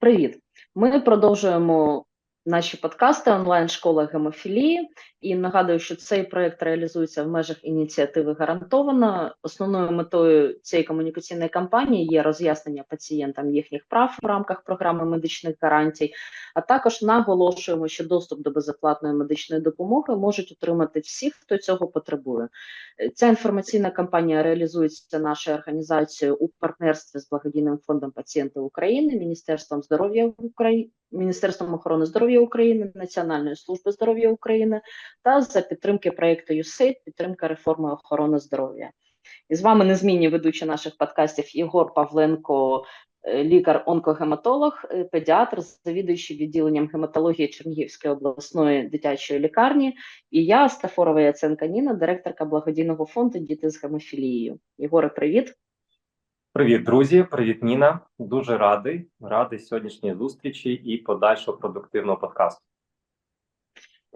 Привіт! Ми продовжуємо наші подкасти онлайн школа гемофілії. І нагадую, що цей проект реалізується в межах ініціативи гарантовано. Основною метою цієї комунікаційної кампанії є роз'яснення пацієнтам їхніх прав в рамках програми медичних гарантій. А також наголошуємо, що доступ до безоплатної медичної допомоги можуть отримати всі, хто цього потребує. Ця інформаційна кампанія реалізується нашою організацією у партнерстві з благодійним фондом пацієнти України, Міністерством здоров'я України, Міністерством охорони здоров'я України, Національною службою здоров'я України та за підтримки проєкту USAID підтримка реформи охорони здоров'я. І з вами незмінні ведучі наших подкастів Єгор Павленко, е, лікар-онкогематолог, е, педіатр, завідуючий відділенням гематології Чернігівської обласної дитячої лікарні, і я, Стафорова Яценка Ніна, директорка благодійного фонду Діти з гемофілією. Єгоре, привіт. Привіт, друзі, привіт, Ніна. Дуже радий, радий сьогоднішньої зустрічі і подальшого продуктивного подкасту.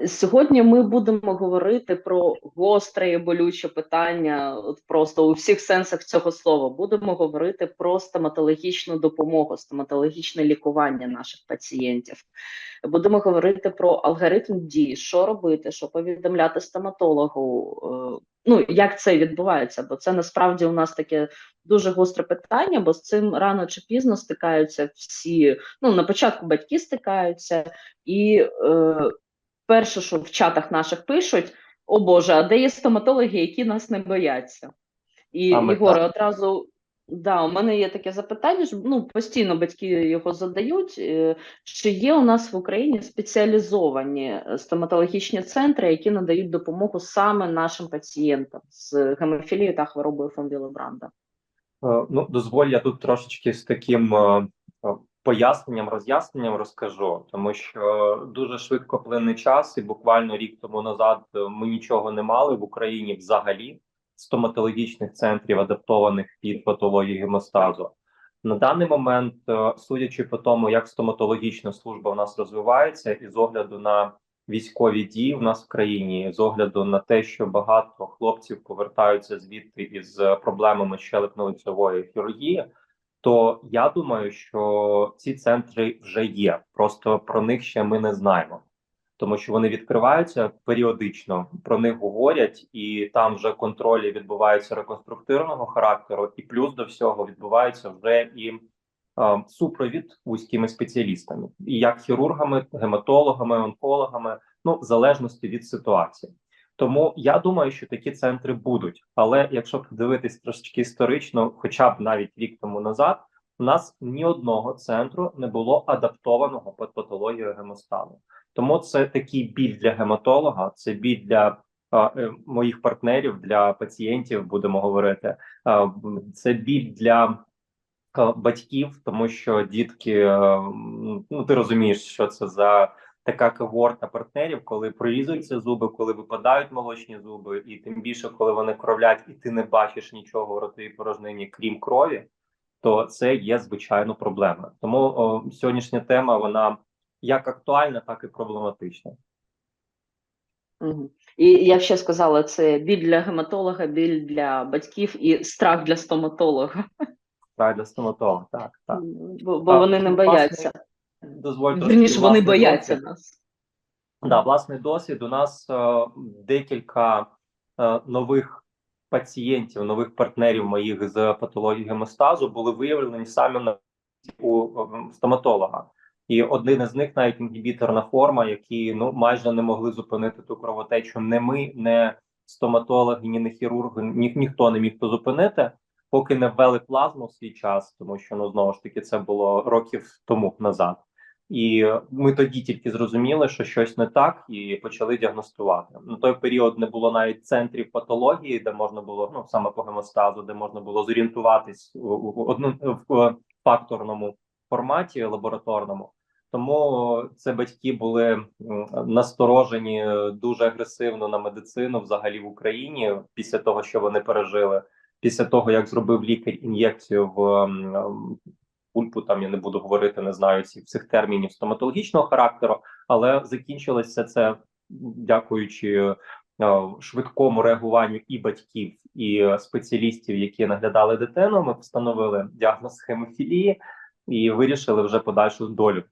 Сьогодні ми будемо говорити про гостре і болюче питання, от просто у всіх сенсах цього слова. Будемо говорити про стоматологічну допомогу, стоматологічне лікування наших пацієнтів. Будемо говорити про алгоритм дій, що робити, що повідомляти стоматологу. е, Ну як це відбувається? Бо це насправді у нас таке дуже гостре питання, бо з цим рано чи пізно стикаються всі. Ну на початку батьки стикаються і. Е, перше, що в чатах наших пишуть: о Боже, а де є стоматологи, які нас не бояться? І Єгоре, одразу. Да, у мене є таке запитання, що ну постійно батьки його задають. е, Чи є у нас в Україні спеціалізовані е, стоматологічні центри, які надають допомогу саме нашим пацієнтам з гемофілією та хворобою фон Вілебранда? Е, Ну, дозволь, я тут трошечки з таким поясненням, роз'ясненням розкажу, тому що дуже швидко плине час, і буквально рік тому назад ми нічого не мали в Україні взагалі стоматологічних центрів, адаптованих під патологію гемостазу. На даний момент, е, судячи по тому, як стоматологічна служба в нас розвивається, і з огляду на військові дії в нас в країні, з огляду на те, що багато хлопців повертаються звідти із проблемами щелепно-лицевої хірургії, то я думаю, що ці центри вже є. Просто про них ще ми не знаємо, тому що вони відкриваються періодично, про них говорять, і там вже контролі відбуваються реконструктивного характеру, і плюс до всього відбувається вже і е, супровід вузькими спеціалістами, і як хірургами, гематологами, онкологами, ну в залежності від ситуації. Тому я думаю, що такі центри будуть. Але якщо подивитись трошечки історично, хоча б навіть рік тому назад, у нас ні одного центру не було адаптованого під патологію гемостану. Тому це такий біль для гематолога, це біль для е, моїх партнерів, для пацієнтів, будемо говорити. А, це біль для батьків, тому що дітки, ну ти розумієш, що це за така когорта партнерів, коли прорізуються зуби, коли випадають молочні зуби, і тим більше, коли вони кровлять, і ти не бачиш нічого в ротовій порожнині, крім крові, то це є звичайно проблема. Тому о, сьогоднішня тема вона як актуальна, так і проблематична. Угу. І як ще сказала, це біль для гематолога, біль для батьків і страх для стоматолога. Так, для стоматолога, так, так. Бо, бо А, вони не власне, бояться. Дозвольте Вірніше, вони бояться досвід. нас. Да, власний досвід. У нас е, декілька е, нових пацієнтів, нових партнерів моїх з патології гемостазу були виявлені саме на у е, стоматолога. І один із них навіть інгібіторна форма, які ну майже не могли зупинити ту кровотечу. Не ми, не стоматологи, ні не хірурги, ні, ніхто не міг то зупинити, поки не ввели плазму в свій час, тому що ну знову ж таки це було років тому назад. І ми тоді тільки зрозуміли, що щось не так, і почали діагностувати. На той період не було навіть центрів патології, де можна було ну саме по гемостазу, де можна було зорієнтуватись у, у, в факторному форматі лабораторному. Тому це батьки були насторожені дуже агресивно на медицину взагалі в Україні після того, що вони пережили, після того як зробив лікар ін'єкцію в пульпу. Там я не буду говорити, не знаю цих всіх термінів стоматологічного характеру, але закінчилося це дякуючи е, швидкому реагуванню і батьків, і спеціалістів, які наглядали дитину. Ми встановили діагноз хемофілії. і вирішили вже подальшу долю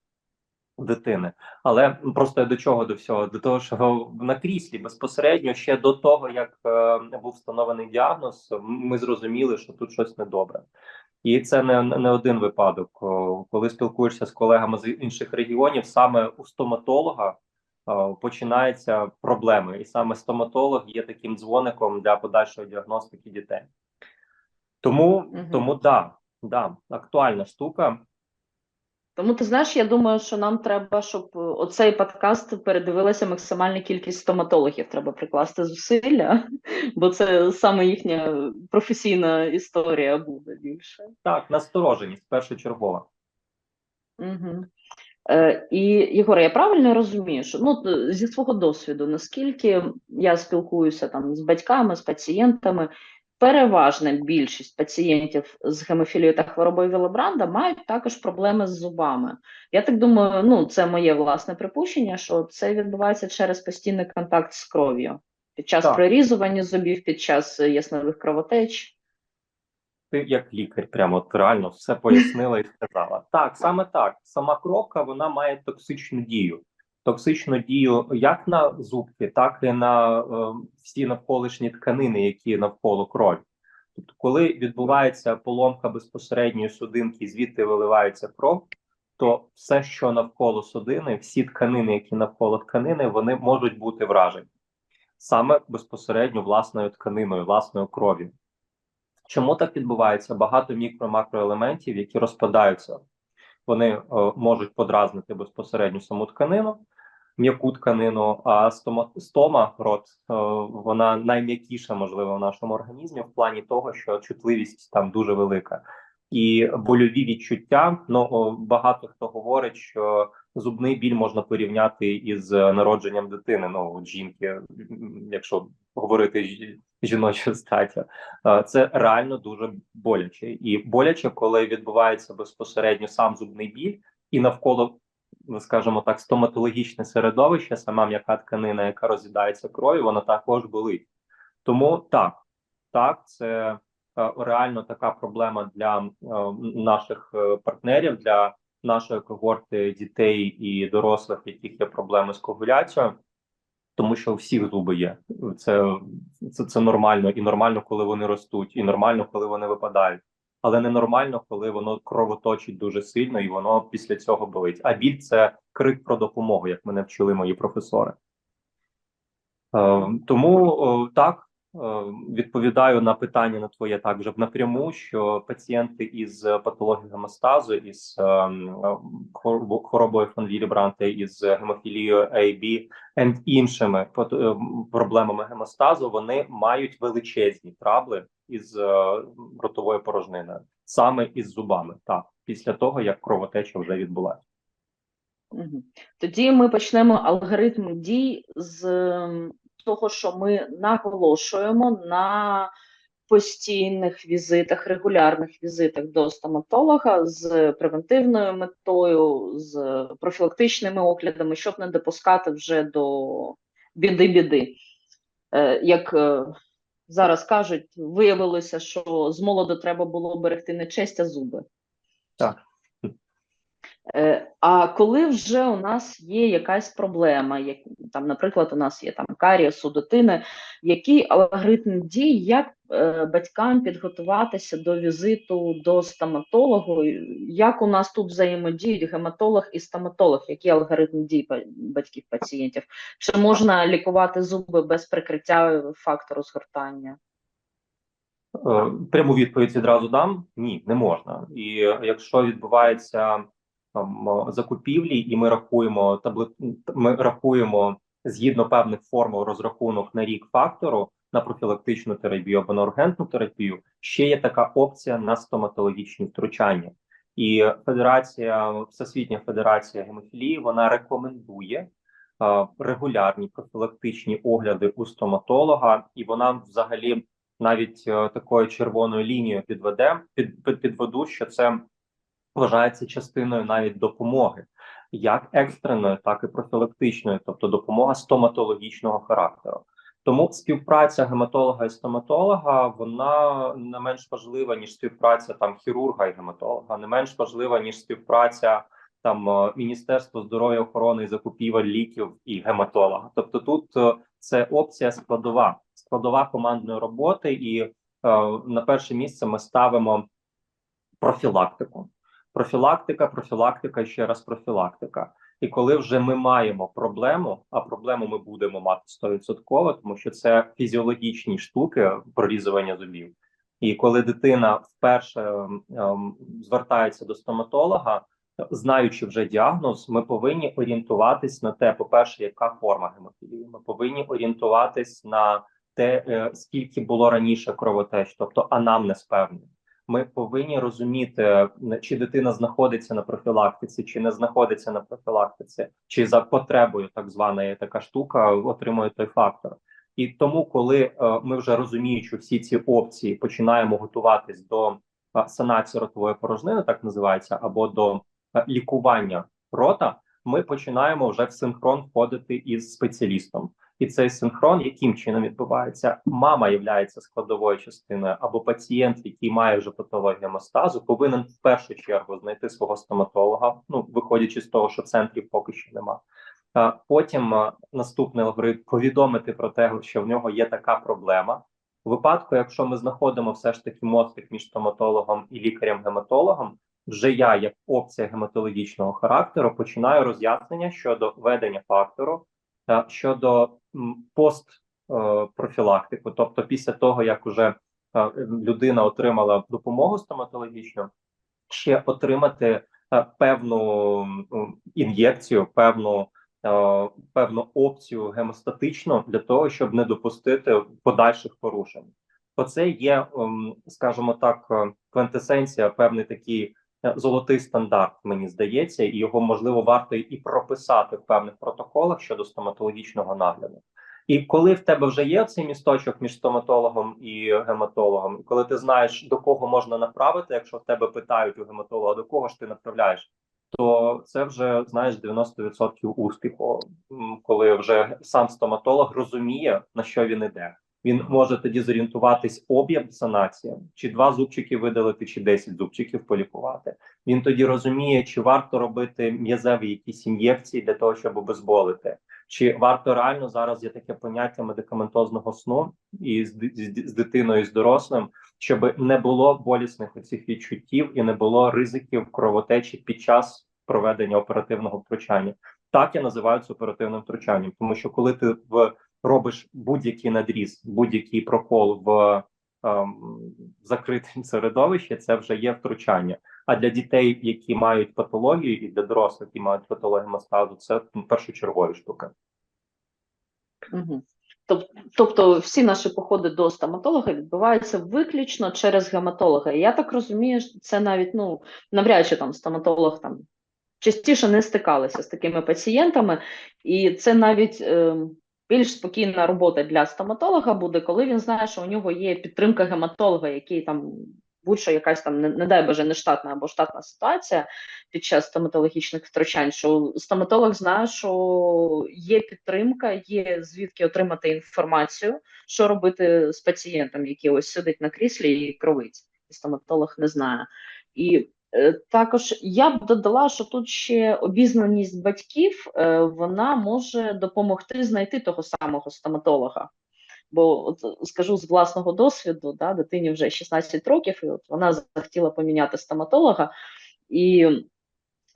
дитини. Але просто до чого до всього? До того, що на кріслі безпосередньо ще до того, як е, був встановлений діагноз, ми зрозуміли, що тут щось недобре. І це не, не один випадок. Коли спілкуєшся з колегами з інших регіонів, саме у стоматолога починаються проблеми, і саме стоматолог є таким дзвоником для подальшої діагностики дітей. Тому, угу. тому да, да, актуальна штука. Тому ти знаєш, я думаю, що нам треба, щоб е, оцей подкаст передивилася максимальна кількість стоматологів. Треба прикласти зусилля, бо це саме їхня професійна історія буде більше. Так, настороженість першочергова. Угу. Е, і Єгоре, я правильно розумію, що ну зі свого досвіду, наскільки я спілкуюся там з батьками, з пацієнтами, переважна більшість пацієнтів з гемофілією та хворобою Вілебранда мають також проблеми з зубами. Я так думаю, ну це моє власне припущення, що це відбувається через постійний контакт з кров'ю під час Так. прорізування зубів, під час е, яснових кровотеч. Ти як лікар, прямо от реально все пояснила і сказала. Так, саме так. Сама кропка вона має токсичну дію. Токсичну дію як на зубки, так і на е, всі навколишні тканини, які навколо крові. Тобто, коли відбувається поломка безпосередньої судинки, звідти виливається кров, то все, що навколо судини, всі тканини, які навколо тканини, вони можуть бути вражені саме безпосередньо власною тканиною, власною кров'ю. Чому так відбувається? Багато мікро-макроелементів, які розпадаються, вони е, можуть подразнити безпосередньо саму тканину, м'яку тканину, а стома, стома рот, е, вона найм'якіша, можливо, в нашому організмі в плані того, що чутливість там дуже велика. І больові відчуття. Ну багато хто говорить, що зубний біль можна порівняти із народженням дитини. Ну жінки, якщо говорити жі- жіночою статтю, Е, це реально дуже боляче. І боляче, коли відбувається безпосередньо сам зубний біль, і навколо, скажімо так, стоматологічне середовище, сама м'яка тканина, яка роз'їдається кров'ю, вона також болить. Тому так, так, це е, реально така проблема для е, наших е, партнерів, для нашої когорти дітей і дорослих, яких є проблеми з коагуляцією. Тому що у всіх зуби є. Це, це, це нормально, і нормально, коли вони ростуть, і нормально, коли вони випадають. Але ненормально, коли воно кровоточить дуже сильно, і воно після цього болить. А біль це крик про допомогу, як мене вчили мої професори. Е, тому так відповідаю на питання на твоє так вже напряму, що пацієнти із патологією гемостазу, із е, хвороб- хворобою фон Вілібранта, із гемофілією AB and іншими е, проблемами гемостазу, вони мають величезні трабли із е, ротовою порожниною, саме із зубами, так після того як кровотеча вже відбулася. Тоді ми почнемо алгоритм дій з того, що ми наголошуємо на постійних візитах, регулярних візитах до стоматолога з превентивною метою, з профілактичними оглядами, щоб не допускати вже до біди-біди. Е, Як е, зараз кажуть, виявилося, що з молоду треба було берегти не честь, а зуби. Так. Е, А коли вже у нас є якась проблема, як там, наприклад, у нас є там карієс у дитини, який алгоритм дій, як е, батькам підготуватися до візиту до стоматологу, як у нас тут взаємодіють гематолог і стоматолог, який алгоритм дій батьків пацієнтів? Чи можна лікувати зуби без прикриття фактору згортання? Е, Пряму відповідь відразу дам: ні, не можна. І е, якщо відбувається там е, закупівлі, і ми рахуємо табли... ми рахуємо згідно певних формул розрахунок на рік фактору на профілактичну терапію або на ургентну терапію, ще є така опція на стоматологічні втручання. І Федерація, Всесвітня Федерація гемофілії, вона рекомендує е, регулярні профілактичні огляди у стоматолога, і вона взагалі навіть е, такою червоною лінією підведе під, під підведу, що це вважається частиною навіть допомоги, як екстреної, так і профілактичної, тобто допомога стоматологічного характеру. Тому співпраця гематолога і стоматолога вона не менш важлива ніж співпраця там хірурга і гематолога, не менш важлива ніж співпраця там е, Міністерства здоров'я охорони і закупівель ліків і гематолога. Тобто, тут е, це опція складова, складова командної роботи, і е, на перше місце ми ставимо профілактику. Профілактика, профілактика, ще раз профілактика. І коли вже ми маємо проблему, а проблему ми будемо мати 100%, тому що це фізіологічні штуки прорізування зубів. І коли дитина вперше ем, ем, звертається до стоматолога, знаючи вже діагноз, ми повинні орієнтуватись на те, по-перше, яка форма гемофілії. Ми повинні орієнтуватись на те, е, скільки було раніше кровотеч, тобто анамнез певний. Ми повинні розуміти, е, чи дитина знаходиться на профілактиці, чи не знаходиться на профілактиці, чи за потребою так звана є така штука отримує той фактор. І тому, коли е, ми вже розуміючи всі ці опції, починаємо готуватись до е, санації ротової порожнини, так називається, або до лікування рота, ми починаємо вже в синхрон входити із спеціалістом. І цей синхрон, яким чином відбувається, мама є складовою частиною, або пацієнт, який має вже патологію гемостазу, повинен в першу чергу знайти свого стоматолога. Ну виходячи з того, що центрів поки що нема. Потім наступний алгоритм повідомити про те, що в нього є така проблема. У випадку, якщо ми знаходимо все ж таки мостик між стоматологом і лікарем-гематологом, вже я, як опція гематологічного характеру, починаю роз'яснення щодо ведення фактору. Та щодо постпрофілактику, тобто після того як уже е, людина отримала допомогу стоматологічну, ще отримати е, певну ін'єкцію, певну е, певну опцію гемостатичну для того, щоб не допустити подальших порушень. Оце є, скажімо так, квинтесенція, певний такий Е, золотий стандарт, мені здається, і його можливо варто і прописати в певних протоколах щодо стоматологічного нагляду. І коли в тебе вже є цей місточок між стоматологом і гематологом, коли ти знаєш до кого можна направити, якщо в тебе питають у гематолога, до кого ж ти направляєш, то це вже знаєш 90% успіху, коли вже сам стоматолог розуміє на що він іде. Він може тоді зорієнтуватись об'єм санація, чи два зубчики видалити, чи 10 зубчиків полікувати. Він тоді розуміє, чи варто робити м'язеві якісь ін'єкції для того, щоб обезболити, чи варто реально зараз є таке поняття медикаментозного сну і з, з, з дитиною і з дорослим, щоб не було болісних оцих відчуттів і не було ризиків кровотечі під час проведення оперативного втручання. Так я називаю це оперативним втручанням, тому що коли ти в робиш будь-який надріз, будь-який прокол в ем, закритому середовищі, це вже є втручання. А для дітей, які мають патологію, і для дорослих, які мають патологію мастазу, це ну, першочергові штуки. Угу. Тобто всі наші походи до стоматолога відбуваються виключно через гематолога. І я так розумію, що це навіть ну навряд чи там стоматолог там частіше не стикалися з такими пацієнтами, і це навіть е, більш спокійна робота для стоматолога буде, коли він знає, що у нього є підтримка гематолога, який там будь-що якась там не, не дай боже не штатна або штатна ситуація під час стоматологічних втручань. Що стоматолог знає, що є підтримка, є звідки отримати інформацію, що робити з пацієнтом, який ось сидить на кріслі і кровить, і стоматолог не знає. І також я б додала, що тут ще обізнаність батьків е, вона може допомогти знайти того самого стоматолога. Бо от скажу з власного досвіду, да, дитині вже 16 років, і от вона захотіла поміняти стоматолога, і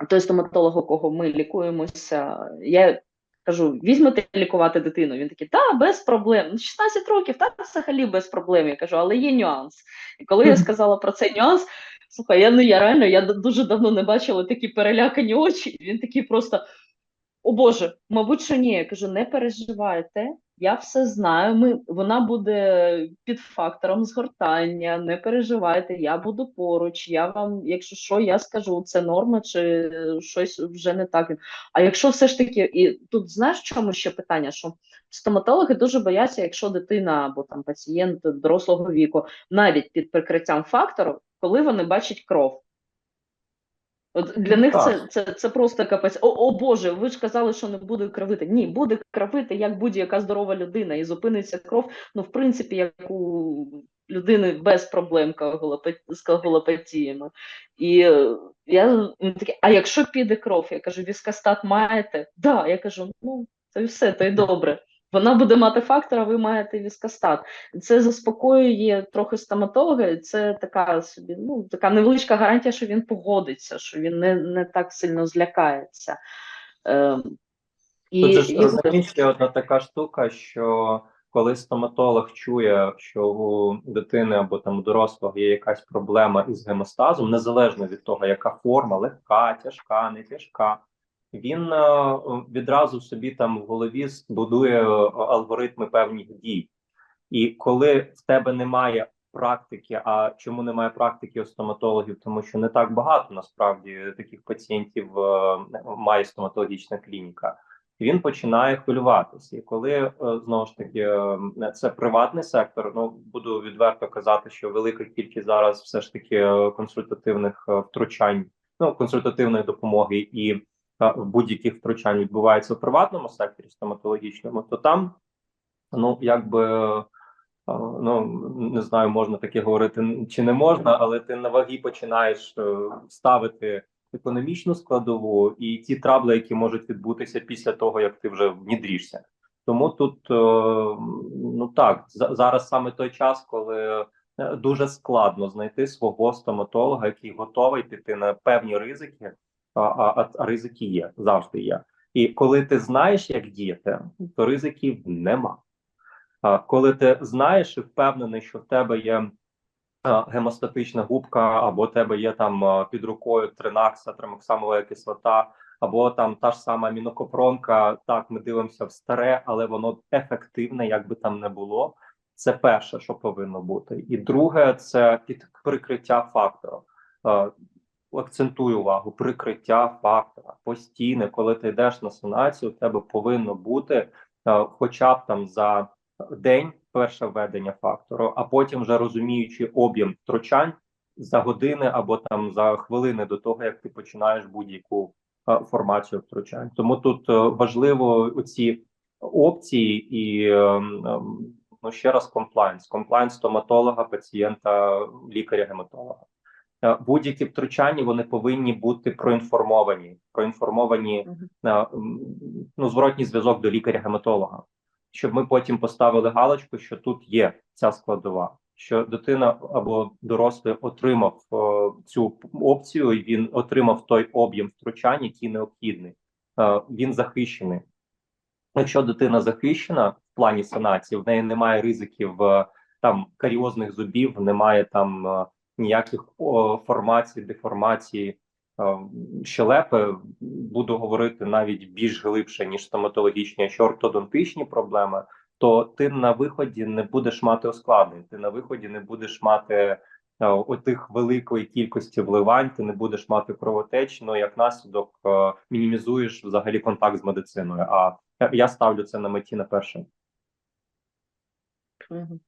той стоматолог, у кого ми лікуємося, я кажу: візьмете лікувати дитину. Він такий, та без проблем. 16 років, та взагалі без проблем. Я кажу, але є нюанс. І коли я сказала про цей нюанс. Слухай, я ну я реально я дуже давно не бачила такі перелякані очі. Він такий просто: О Боже, мабуть, що ні. Я кажу, не переживайте, я все знаю. Ми, Вона буде під фактором згортання, не переживайте, я буду поруч. Я вам, якщо що, я скажу, це норма чи щось вже не так. А якщо все ж таки, і тут знаєш, чому ще питання? Що стоматологи дуже бояться, якщо дитина або там пацієнт дорослого віку, навіть під прикриттям фактору коли вони бачать кров. От для них це, це, це просто капець. О, о Боже, ви ж казали, що не буде кровити. Ні, буде кровити як будь-яка здорова людина, і зупиниться кров. Ну, в принципі, як у людини без проблем з коагулопатіями. І е, я таке, а якщо піде кров, я кажу, віскостат маєте? Да, я кажу, ну й все, то й добре. Вона буде мати фактор, а ви маєте віскостат. Це заспокоює трохи стоматолога, і це така собі, ну така невеличка гарантія, що він погодиться, що він не, не так сильно злякається. Ем, і, Тут ж і- розумієш, ще одна така штука, що коли стоматолог чує, що у дитини або там у дорослого є якась проблема із гемостазом, незалежно від того, яка форма, легка, тяжка, не тяжка, він е, відразу собі там в голові будує е, алгоритми певних дій. І коли в тебе немає практики, а чому немає практики у стоматологів? Тому що не так багато насправді таких пацієнтів е, має стоматологічна клініка. Він починає хвилюватися, і коли знову ж таки це приватний сектор. Ну буду відверто казати, що велика кількість зараз все ж таки консультативних втручань, ну консультативної допомоги і будь-яких втручань відбувається у приватному секторі стоматологічному, то там ну якби е, ну не знаю, можна таке говорити чи не можна, але ти на ваги починаєш е, ставити економічну складову і ті трабли, які можуть відбутися після того, як ти вже внідрішся. Тому тут е, ну так за- зараз саме той час, коли дуже складно знайти свого стоматолога, який готовий піти на певні ризики, а, а, а ризики є завжди є. І коли ти знаєш, як діяти, то ризиків нема. А коли ти знаєш і впевнений, що в тебе є гемостатична губка, або в тебе є там під рукою тринакса, тримоксамова кислота, або там та ж сама мінокопронка, так ми дивимося в старе, але воно ефективне, як би там не було. Це перше, що повинно бути, і друге це під прикриття фактору. Акцентую увагу, прикриття фактора постійне, коли ти йдеш на санацію, у тебе повинно бути е, хоча б там за день перше введення фактору, а потім вже розуміючи об'єм втручань за години або там за хвилини до того, як ти починаєш будь-яку е, формацію втручань. Тому тут е, важливо оці опції і ем, ем, ну ще раз комплайнс, комплайнс стоматолога, пацієнта, лікаря-гематолога. Е, Будь-які втручання вони повинні бути проінформовані, проінформовані е, ну, зворотній зв'язок до лікаря-гематолога, щоб ми потім поставили галочку, що тут є ця складова, що дитина або дорослий отримав е, цю опцію, і він отримав той об'єм втручань, який необхідний. Е, він захищений. Якщо дитина захищена в плані санації, в неї немає ризиків е, там каріозних зубів, немає там ніяких формацій, деформацій е, щелепи. Буду говорити навіть більш глибше ніж стоматологічні, якщо ортодонтичні проблеми, то ти на виході не будеш мати ускладнень. Ти на виході не будеш мати е, отих великої кількості вливань, ти не будеш мати кровотеч, ну як наслідок е, мінімізуєш взагалі контакт з медициною. А я- ставлю це на меті на перше. Мгм.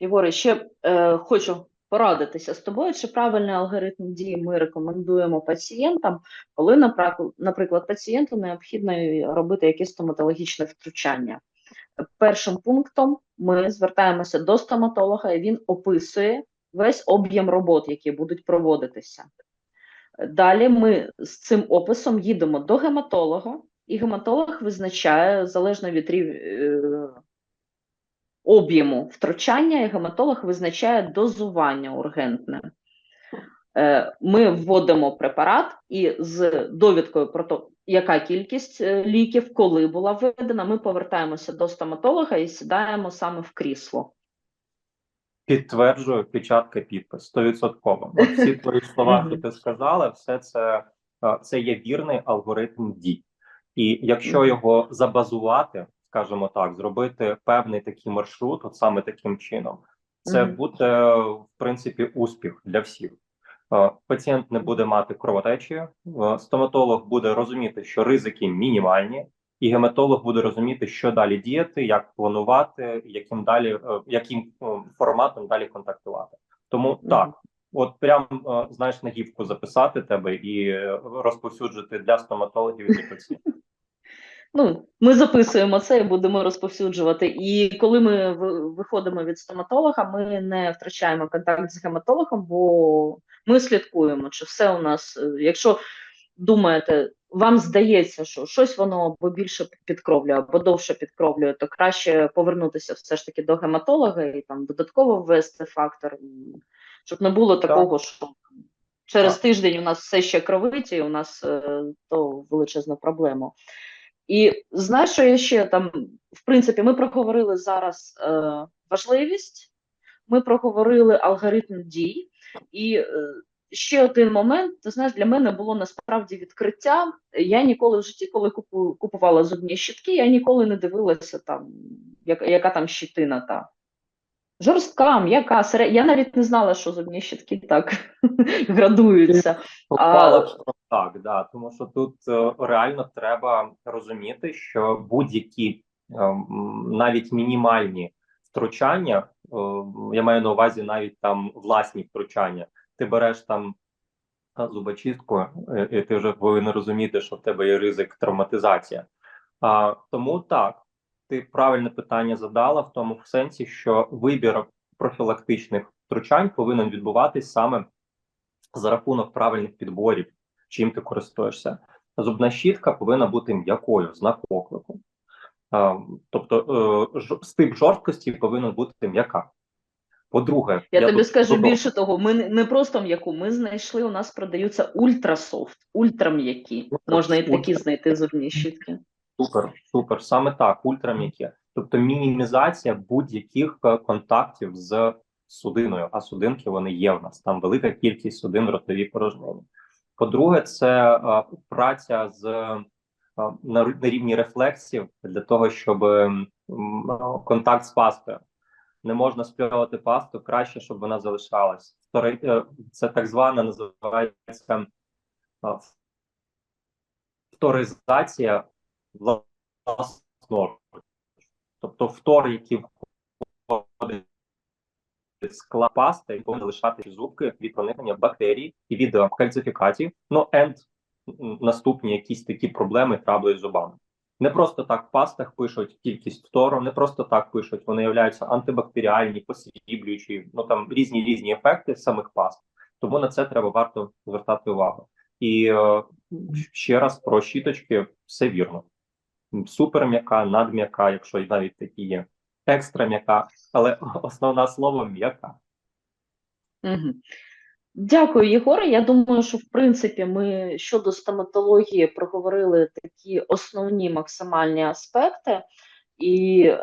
Єгоре, ще е, хочу порадитися з тобою, чи правильний алгоритм дії ми рекомендуємо пацієнтам, коли, наприклад, пацієнту необхідно робити якесь стоматологічне втручання. Першим пунктом ми звертаємося до стоматолога, і він описує весь об'єм робот, які будуть проводитися. Далі ми з цим описом їдемо до гематолога, і гематолог визначає залежно від рів... об'єму втручання, і гематолог визначає дозування ургентне. Е, Ми вводимо препарат і з довідкою про те, яка кількість е, ліків, коли була введена, ми повертаємося до стоматолога і сідаємо саме в крісло. Підтверджую, печатка підпис стовідсотково. От Всі твої слова, що ти сказала, все це, е, це є вірний алгоритм дій. І якщо його забазувати, скажімо так, зробити певний такий маршрут, от саме таким чином, це Мгм. буде в принципі успіх для всіх. Е, Пацієнт не буде мати кровотечі, е, стоматолог буде розуміти, що ризики мінімальні, і гематолог буде розуміти, що далі діяти, як планувати, яким далі е, яким форматом далі контактувати. Тому Мгм. так От прям знаєш на гівку записати тебе і розповсюджити для стоматологів і для пацієнтів. Ну, ми записуємо це і будемо розповсюджувати. І коли ми виходимо від стоматолога, ми не втрачаємо контакт з гематологом, бо ми слідкуємо, чи все у нас, е, якщо думаєте, вам здається, що щось воно або більше підкровлює, або довше підкровлює, то краще повернутися все ж таки до гематолога і там додатково ввести фактор, щоб не було Так. такого, що через Так. тиждень у нас все ще кровить, і у нас е, то величезна проблема. І знаєш, що я ще там, в принципі, ми проговорили зараз е, важливість, ми проговорили алгоритм дій, і е, ще один момент, ти знаєш, для мене було насправді відкриття. Я ніколи в житті, коли купу, купувала зубні щітки, я ніколи не дивилася там, як, яка там щитина та. Жорстка, м'яка, серед... Я навіть не знала, що зубні щітки так градуються. Попала А- що так, да, тому що тут е, реально треба розуміти, що будь-які е, навіть мінімальні втручання, е, я маю на увазі навіть там власні втручання. Ти береш там зубочистку, і ти вже повинен розуміти, що в тебе є ризик травматизація. А, тому так, ти правильне питання задала в тому сенсі, що вибір профілактичних втручань повинен відбуватись саме за рахунок правильних підборів, чим ти користуєшся. Зубна щітка повинна бути м'якою, знак оклику. Тобто е, стип жорсткості повинен бути м'яка. По-друге, Я, тобі тут скажу більше того, ми не- не просто м'яку, ми знайшли, у нас продаються ультрасофт, ультрам'які. Можна і такі знайти зубні щітки. Супер, супер. Саме так, ультрам'які. Тобто мінімізація будь-яких е, контактів з судиною, а судинки вони є в нас. Там велика кількість судин в ротовій порожнині. По-друге, це е, праця з е, на, на рівні рефлексів для того, щоб м, м, контакт з пастою. Не можна спльовувати пасту, краще, щоб вона залишалась. Це так звана називається вторизація власного. Тобто втор, який входить склад пасти, і повинен залишати зубки від проникнення бактерій і від е, кальцифікації. Ну, енд наступні якісь такі проблеми траблою з зубами. Не просто так в пастах пишуть кількість фтору, не просто так пишуть, вони являються антибактеріальні, посріблюючі, ну там різні різні ефекти самих паст. Тому на це треба варто звертати увагу. І е, ще раз про щіточки, все вірно. Супер м'яка, надм'яка, якщо навіть такі є, екстра м'яка, але основне слово м'яка. Угу. Дякую, Єгоре. Я думаю, що в принципі ми щодо стоматології проговорили такі основні максимальні аспекти. І е,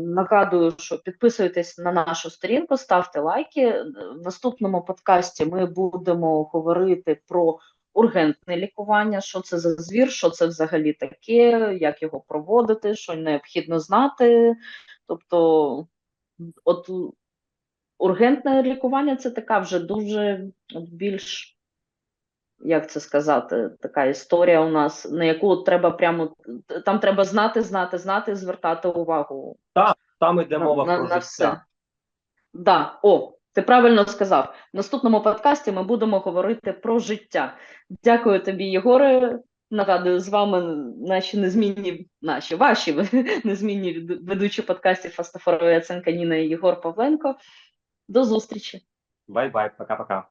нагадую, що підписуйтесь на нашу сторінку, ставте лайки. В наступному подкасті ми будемо говорити про ургентне лікування, що це за звір, що це взагалі таке, як його проводити, що необхідно знати. Тобто, от ургентне лікування це така вже дуже більш, як це сказати, така історія у нас, на яку треба прямо там треба знати, знати, знати, звертати увагу Так, Там йде мова на, про на все. Да, о, ти правильно сказав. В наступному подкасті ми будемо говорити про життя. Дякую тобі, Єгоре. Нагадую, з вами наші незмінні, наші ваші незмінні ведучі подкастів Фастафорова Яценка Ніна і Єгор Павленко. До зустрічі. Бай-бай, пока-пока.